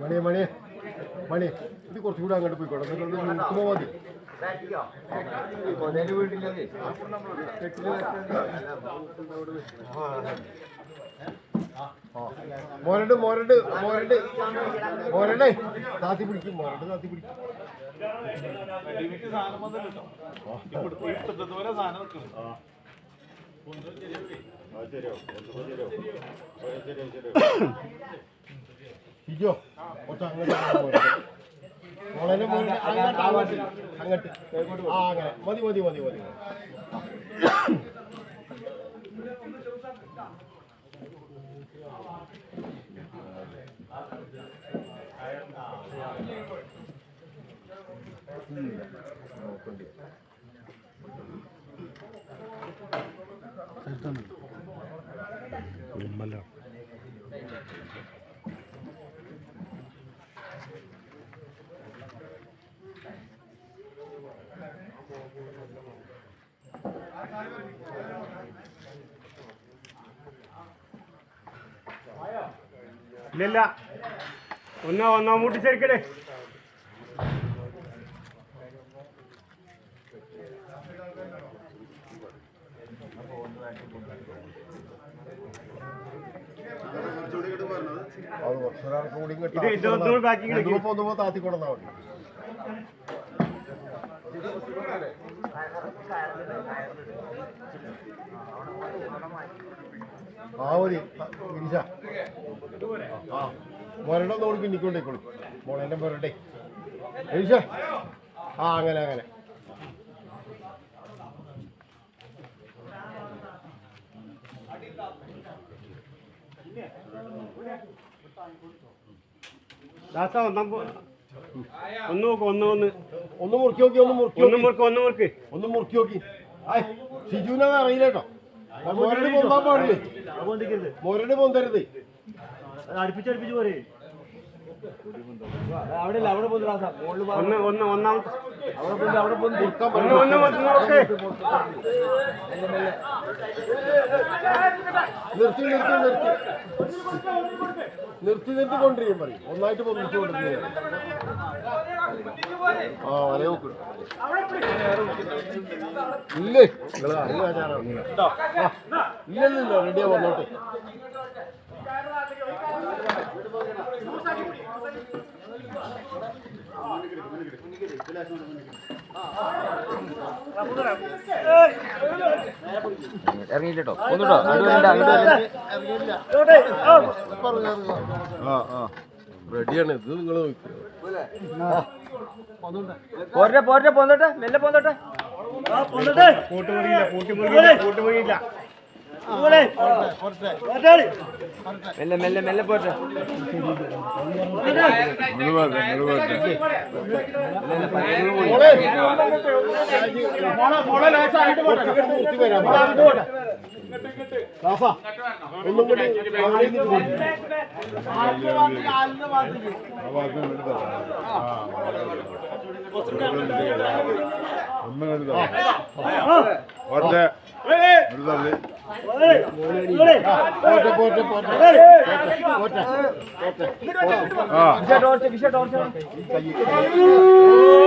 മണി മണി. മണി ഇത് കുറച്ചുകൂടെ അങ്ങോട്ട് പോയിക്കോട്ടെ. നിൽക്കുമ്പോൾ മതി. മോരണ്ട് മോരണ്ട് മോരണ്ട് മോരണ്ടേ താത്തി പിടിക്കും മോരണ്ട് താത്തി പിടിക്കും. ഇജോ കുറച്ച് സാധനം മോരണ്ട്. മോളേനെ മോരണ്ട് അങ്ങോട്ട് അങ്ങോട്ട് അങ്ങോട്ട് ആ അങ്ങനെ. മതി മതി മതി മതി. ഉമ്മല്ല ഇല്ലല്ല ഒന്നാ ഒന്നാം മുട്ടിച്ചെടുക്കണേ അത് കുറച്ചൊരാൾക്ക് കൂടി ഇങ്ങോട്ട് ഇത് ഇത് ഒന്നുകൂടി ബാക്കി കളിക്കും. ഒന്നുമ്പോ ഒന്നുമ്പോ താത്തി കൊണ്ടുവന്നാ മതി. ആ മതി ഗിരിശ ആ മരണം നോടി പിന്നിക്കൊണ്ടേക്കോളൂ മോളെന്റെ മരട്ടെ ഗിരിശ ആ അങ്ങനെ അങ്ങനെ. ദാസ ഒന്നാം ഒന്ന് നോക്ക് ഒന്ന് ഒന്ന്. ഒന്ന് മുറുക്കി നോക്കി ഒന്ന് മുറുക്കി ഒന്ന് മുറുക്ക് ഒന്ന് മുറുക്ക്. ഒന്ന് മുറുക്കി നോക്കി ആയ് ഷിജുവിനെ അറിയില്ല കേട്ടോ. മോരട് പൊന്താൻ പാടില്ലേ? മോരട് പൊന്തരുത്. അടുപ്പിച്ചടുപ്പിച്ച് പോരെ. ഒന്ന് ഒന്ന് ഒന്നാമത്തെ. ഒന്ന് ഒന്ന് നോക്ക് നിർത്തി നിർത്തി നിർത്തി. നിർത്തി നിർത്തി കൊണ്ടിരിക്കും പറയും. ഒന്നായിട്ട് പൊന്നിച്ചു കൊടുക്കുക ആ നോക്ക്. ഇല്ലേ? ഇല്ലല്ലോ റെഡിയാ വന്നോട്ടെ. ഇറങ്ങിയിട്ടോ ഒന്നുട്ടോ? ആ ആ റെഡിയാണ്. ഇത് നിങ്ങൾ പോരട്ടെ പോരട്ടെ പോന്നോട്ടെ. മെല്ലെ പോന്നോട്ടെ. കൂട്ടുപോയില്ല കൂട്ടുപോയില്ല കൂട്ടുമുറിയില്ല മെല്ലെ മെല്ലെ മെല്ലെ റാഫ, ഒന്നും കൂടി வருத விடுதலை போட்டு போட்டு போட்டு போட்டு போட்டு போட்டு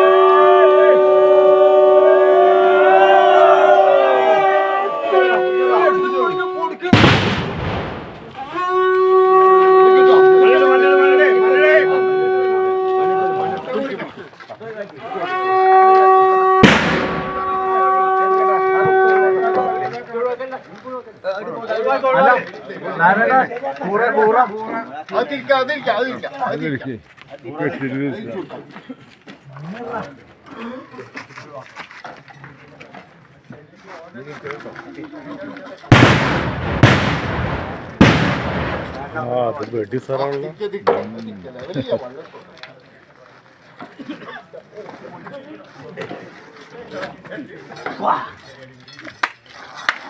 ആ അത് വെടി സാറാണല്ലോ. ദിക്ക്